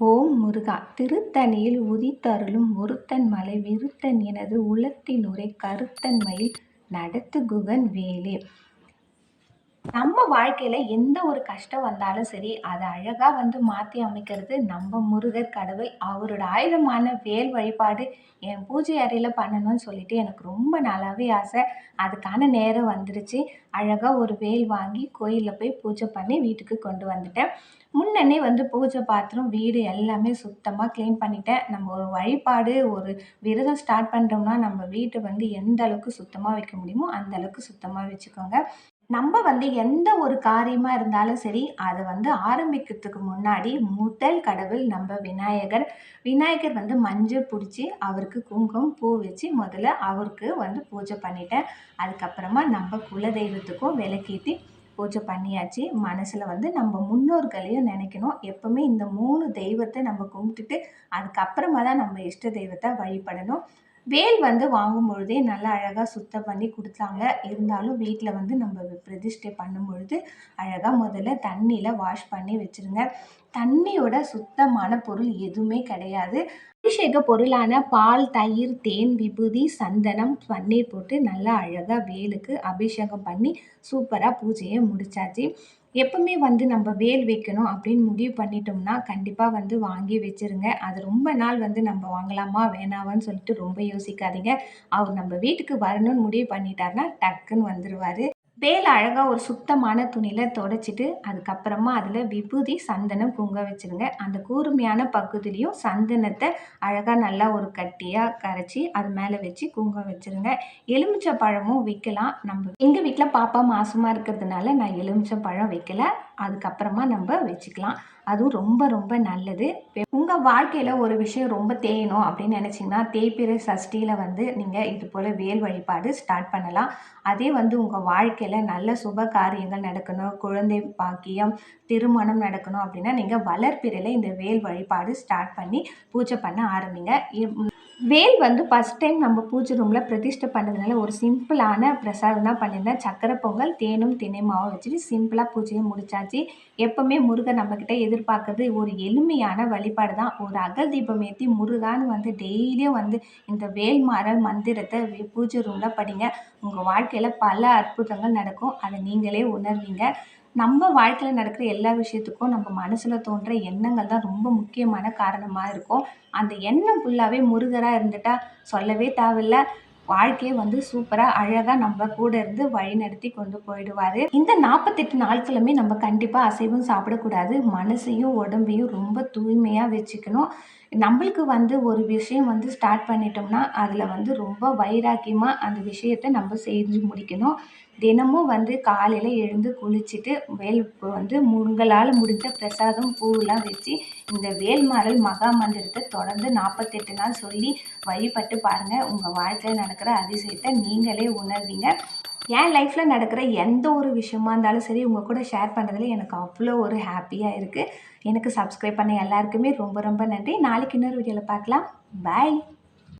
ஓம் முருகா. திருத்தணியில் உதித்தருளும் ஒருத்தன் மலை விருத்தன் எனது உளத்தினுரை கருத்தன் மயில் நடத்து குகன் வேலே. நம்ம வாழ்க்கையில் எந்த ஒரு கஷ்டம் வந்தாலும் சரி அதை அழகாக வந்து மாற்றி அமைக்கிறது நம்ம முருகர் கடவுள். அவரோட ஆயுதமான வேல் வழிபாடு என் பூஜை அறையில் பண்ணணும்னு சொல்லிட்டு எனக்கு ரொம்ப நல்லாவே ஆசை. அதுக்கான நேரம் வந்துருச்சு. அழகாக ஒரு வேல் வாங்கி கோயிலில் போய் பூஜை பண்ணி வீட்டுக்கு கொண்டு வந்துட்டேன். முன்னே வந்து பூஜை பாத்திரம் வீடு எல்லாமே சுத்தமாக க்ளீன் பண்ணிட்டேன். நம்ம ஒரு வழிபாடு ஒரு விரதம் ஸ்டார்ட் பண்ணுறோம்னா நம்ம வீட்டை வந்து எந்த அளவுக்கு சுத்தமாக வைக்க முடியுமோ அந்த அளவுக்கு சுத்தமாக வச்சுக்கோங்க. நம்ம வந்து எந்த ஒரு காரியமாக இருந்தாலும் சரி அதை வந்து ஆரம்பிக்கிறதுக்கு முன்னாடி முதல் கடவுள் நம்ம விநாயகர். விநாயகர் வந்து மஞ்சள் பிடிச்சி அவருக்கு குங்குமம் பூ வச்சு முதல்ல அவருக்கு வந்து பூஜை பண்ணிட்டேன். அதுக்கப்புறமா நம்ம குலதெய்வத்துக்கும் விளக்கேற்றி பூஜை பண்ணியாச்சு. மனசில் வந்து நம்ம முன்னோர்களையும் நினைக்கணும். எப்போவுமே இந்த மூணு தெய்வத்தை நம்ம கும்பிட்டுட்டு அதுக்கப்புறமா தான் நம்ம இஷ்ட தெய்வத்தை வழிபடணும். வேல் வந்து வாங்கும் பொழுதே நல்லா அழகாக சுத்தம் பண்ணி கொடுத்தாங்க. இருந்தாலும் வீட்டில் வந்து நம்ம பிரதிஷ்டை பண்ணும் பொழுது அழகாக முதல்ல தண்ணியில் வாஷ் பண்ணி வச்சுருங்க. தண்ணியோட சுத்தமான பொருள் எதுவுமே கிடையாது. அபிஷேக பொருளான பால் தயிர் தேன் விபூதி சந்தனம் பன்னீர் போட்டு நல்லா அழகாக வேலுக்கு அபிஷேகம் பண்ணி சூப்பராக பூஜையை முடிச்சாச்சு. எப்பவுமே வந்து நம்ம வேல் வைக்கணும் அப்படின்னு முடிவு பண்ணிட்டோம்னா கண்டிப்பாக வந்து வாங்கி வச்சுருங்க. அது ரொம்ப நாள் வந்து நம்ம வாங்கலாமா வேணாமான்னு சொல்லிட்டு ரொம்ப யோசிக்காதீங்க. அவர் நம்ம வீட்டுக்கு வரணும்னு முடிவு பண்ணிட்டாருன்னா டக்குன்னு வந்துடுவார் வேலை அழகாக ஒரு சுத்தமான துணியில் துடைச்சிட்டு அதுக்கப்புறமா அதில் விபூதி சந்தனம் குங்க வச்சுருங்க. அந்த கூர்மையான பகுதியிலையும் சந்தனத்தை அழகாக நல்லா ஒரு கட்டியாக கரைச்சி அது மேலே வச்சு குங்குமம் வச்சுருங்க. எலுமிச்சை பழமும் வைக்கலாம். நம்ம எங்கள் வீட்டில் பாப்பா மாசமாக இருக்கிறதுனால நான் எலுமிச்சை பழம் வைக்கல. அதுக்கப்புறமா நம்ம வச்சுக்கலாம். அதுவும் ரொம்ப ரொம்ப நல்லது. உங்கள் வாழ்க்கையில் ஒரு விஷயம் ரொம்ப தேயணும் அப்படின்னு நினச்சிங்கன்னா தேய்பிறை சஷ்டியில் வந்து நீங்கள் இது போல் வேல் வழிபாடு ஸ்டார்ட் பண்ணலாம். அதே வந்து உங்கள் வாழ்க்கையில் நல்ல சுப காரியங்கள் நடக்கணும். குழந்தை பாக்கியம் திருமணம் நடக்கணும் அப்படின்னா நீங்கள் வளர்ப்பிறையில் இந்த வேல் வழிபாடு ஸ்டார்ட் பண்ணி பூஜை பண்ண ஆரம்பிங்க. வேல் வந்து ஃபஸ்ட் டைம் நம்ம பூஜை ரூமில் பிரதிஷ்டை பண்ணதுனால ஒரு சிம்பிளான பிரசாதம் தான் பண்ணியிருந்தேன். சக்கரை பொங்கல் தேனும் தினை மாவும் வச்சுட்டு சிம்பிளாக பூஜையை முடிச்சாச்சு. எப்போவுமே முருகன் நம்மக்கிட்ட எதிர் எதிர்பார்க்கறது ஒரு எளிமையான வழிபாடு தான் ஒரு அகல் தீபம் ஏற்றி முருகான்னு வந்து டெய்லியும் வந்து இந்த வேல்மாறல் மந்திரத்தை பூஜை ரூமில் படிங்க. உங்கள் வாழ்க்கையில் பல அற்புதங்கள் நடக்கும். அதை நீங்களே உணர்வீங்க. நம்ம வாழ்க்கையில் நடக்கிற எல்லா விஷயத்துக்கும் நம்ம மனசில் தோன்ற எண்ணங்கள் தான் ரொம்ப முக்கியமான காரணமாக இருக்கும். அந்த எண்ணம் ஃபுல்லாகவே முருகராக இருந்துட்டால் சொல்லவே தேவையில்ல. வாழ்க்கையை வந்து சூப்பராக அழகாக நம்ம கூட இருந்து வழி நடத்தி கொண்டு போயிடுவார். இந்த நாற்பத்தெட்டு நாட்களுமே நம்ம கண்டிப்பாக அசைவம் சாப்பிடக்கூடாது. மனசையும் உடம்பையும் ரொம்ப தூய்மையாக வச்சுக்கணும். நம்மளுக்கு வந்து ஒரு விஷயம் வந்து ஸ்டார்ட் பண்ணிட்டோம்னா அதில் வந்து ரொம்ப வைராக்கியமாக அந்த விஷயத்தை நம்ம செஞ்சு முடிக்கணும். தினமும் வந்து காலையில் எழுந்து குளிச்சுட்டு வேல் வந்து உங்களால் முடிஞ்ச பிரசாதம் பூவெலாம் வச்சு இந்த வேல்மாறல் மகா மந்திரத்தை தொடர்ந்து நாற்பத்தெட்டு நாள் சொல்லி வழிபட்டு பாருங்கள் உங்கள் வாழ்க்கையில் நடக்கிற அதிசயத்தை நீங்களே உணர்வீங்க. என் லைஃப்பில் நடக்கிற எந்த ஒரு விஷயமா இருந்தாலும் சரி உங்கள் கூட ஷேர் பண்ணுறதுல எனக்கு அவ்வளோ ஒரு ஹாப்பியாக இருக்குது எனக்கு சப்ஸ்கிரைப் பண்ண எல்லாருக்குமே ரொம்ப ரொம்ப நன்றி. நாளைக்கு இன்னொரு வீடியோவில் பார்க்கலாம். பாய்